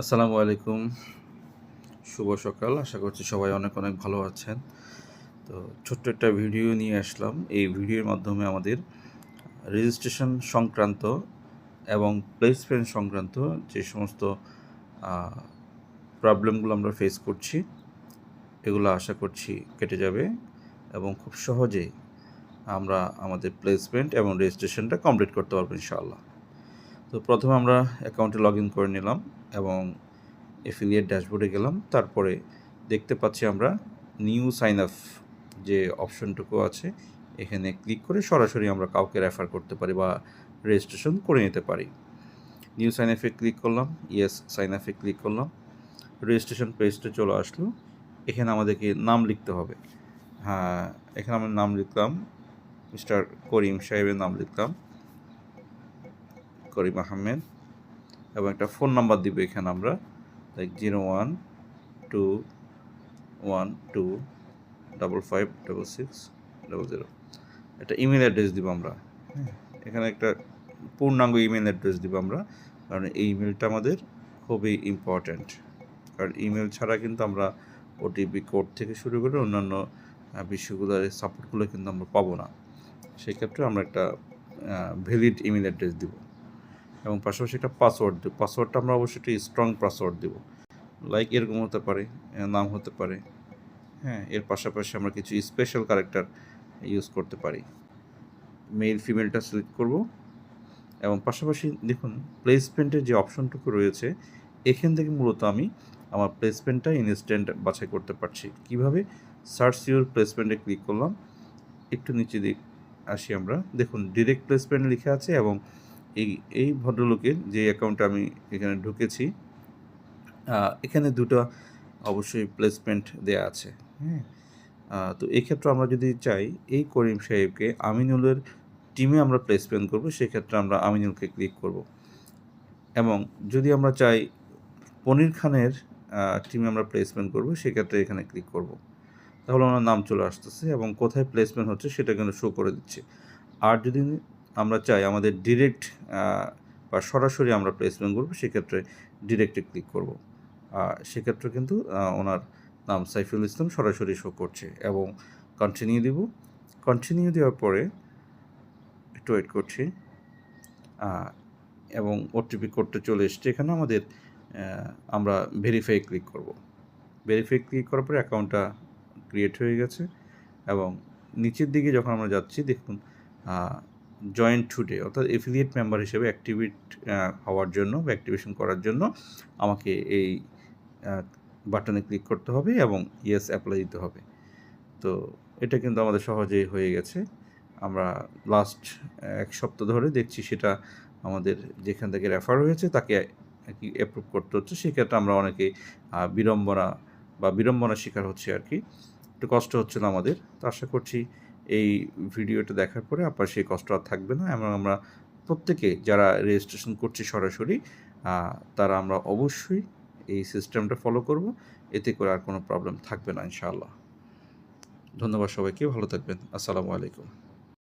আসসালামু আলাইকুম। শুভ সকাল। আশা করছি সবাই অনেক অনেক ভালো আছেন। তো ছোট্ট একটা ভিডিও নিয়ে আসলাম। এই ভিডিওর মাধ্যমে আমাদের রেজিস্ট্রেশন সংক্রান্ত এবং প্লেসমেন্ট সংক্রান্ত যে সমস্ত প্রবলেমগুলো আমরা ফেস করছি, এগুলো আশা করছি কেটে যাবে এবং খুব সহজেই আমরা আমাদের প্লেসমেন্ট এবং রেজিস্ট্রেশনটা কমপ্লিট করতে পারব ইনশাআল্লাহ। তো প্রথমে আমরা অ্যাকাউন্টে লগ করে নিলাম এবং এফিলিয়েট ড্যাশবোর্ডে গেলাম। তারপরে দেখতে পাচ্ছি আমরা নিউ সাইন আপ যে অপশনটুকু আছে, এখানে ক্লিক করে সরাসরি আমরা কাউকে রেফার করতে পারি বা রেজিস্ট্রেশন করে নিতে পারি। নিউ সাইন আপে ক্লিক করলাম ইয়েস সাইন আপে ক্লিক করলাম। রেজিস্ট্রেশন পেজটা চলে আসলো। এখানে আমাদেরকে নাম লিখতে হবে। হ্যাঁ এখানে আমরা নাম লিখলাম মিস্টার করিম সাহেবের নাম লিখলাম। করিম আহমেদ এবং একটা ফোন নাম্বার দিব এখানে আমরা like zero one two one two double five double six double zero একটা ইমেল অ্যাড্রেস দিব আমরা। এখানে একটা পূর্ণাঙ্গ ইমেল অ্যাড্রেস দিব আমরা, কারণ এই ইমেলটা আমাদের খুবই ইম্পর্ট্যান্ট কারণ ইমেল ছাড়া কিন্তু আমরা ওটিপি কোড থেকে শুরু করে অন্যান্য বিষয়গুলোর সাপোর্টগুলো কিন্তু আমরা পাবো না। সেক্ষেত্রে আমরা একটা ভ্যালিড ইমেল অ্যাড্রেস দিব। এবং পাশাপাশি একটা পাসওয়ার্ড দেবো পাসওয়ার্ডটা আমরা অবশ্যই একটা স্ট্রং পাসওয়ার্ড দেবো। লাইক এরকম হতে পারে নাম হতে পারে। হ্যাঁ এর পাশাপাশি আমরা কিছু স্পেশাল ক্যারেক্টার ইউজ করতে পারি। মেল ফিমেলটা সিলেক্ট করব। এবং পাশাপাশি দেখুন প্লেসমেন্টের যে অপশনটুকু রয়েছে, এখান থেকে মূলত আমি আমার প্লেসমেন্টটা ইনস্ট্যান্ট বাছাই করতে পারছি। কীভাবে? সার্চ ইউর প্লেসমেন্টে ক্লিক করলাম। একটু নিচে দিক, আসি আমরা। দেখুন ডিরেক্ট প্লেসমেন্ট লিখে আছে এবং এই এই ভদ্রলোকের যে অ্যাকাউন্টে আমি এখানে ঢুকেছি এখানে দুটো অবশ্যই প্লেসমেন্ট দেয়া আছে। হ্যাঁ তো এক্ষেত্রে আমরা যদি চাই, এই করিম সাহেবকে আমিনুলের টিমে আমরা প্লেসমেন্ট করব, সেক্ষেত্রে আমরা আমিনুলকে ক্লিক করব। এবং যদি আমরা চাই, পনির খানের টিমে আমরা প্লেসমেন্ট করব, সেক্ষেত্রে এখানে ক্লিক করব। তাহলে ওনার নাম চলে আসতেছে এবং কোথায় প্লেসমেন্ট হচ্ছে সেটা কিন্তু শো করে দিচ্ছে। আর যদি আমরা চাই আমাদের ডিরেক্ট বা সরাসরি আমরা প্লেসমেন্ট করব, সেক্ষেত্রে ডিরেক্টে ক্লিক করব। সেক্ষেত্রে কিন্তু ওনার নাম সাইফুল ইসলাম সরাসরি শো করছে এবং কন্টিনিউ দিব। কন্টিনিউ দেওয়ার পরে একটু ওয়েট করছি এবং ওটিপি কোডটা চলে এসছে। এখানে আমাদের আমরা ভেরিফাই ক্লিক করব। ভেরিফাই ক্লিক করার পরে অ্যাকাউন্টটা ক্রিয়েট হয়ে গেছে এবং নিচের দিকে যখন আমরা যাচ্ছি, দেখুন জয়েন্ট টুডে অর্থাৎ এফিলিয়েট মেম্বার হিসেবে অ্যাক্টিভেট হওয়ার জন্য বা অ্যাক্টিভেশন করার জন্য আমাকে এই বাটনে ক্লিক করতে হবে এবং ইয়েস অ্যাপ্লাই দিতে হবে। তো এটা কিন্তু আমাদের সহজেই হয়ে গেছে। আমরা লাস্ট এক সপ্তাহ ধরে দেখছি সেটা আমাদের যেখান থেকে রেফার হয়েছে তাকে কি অ্যাপ্রুভ করতে হচ্ছে। সেক্ষেত্রে আমরা অনেকে বিড়ম্বনা বা বিড়ম্বনার শিকার হচ্ছে আর কি। একটু কষ্ট হচ্ছিল আমাদের। তো আশা করছি এই ভিডিওটা দেখার পরে আপনার সেই কষ্ট আর থাকবে না। এবং আমরা প্রত্যেকে যারা রেজিস্ট্রেশন করছি সরাসরি তারা আমরা অবশ্যই এই সিস্টেমটা ফলো করব। এতে করে আর কোনো প্রবলেম থাকবে না ইনশাআল্লাহ। ধন্যবাদ সবাইকে। ভালো থাকবেন। আসসালামু আলাইকুম।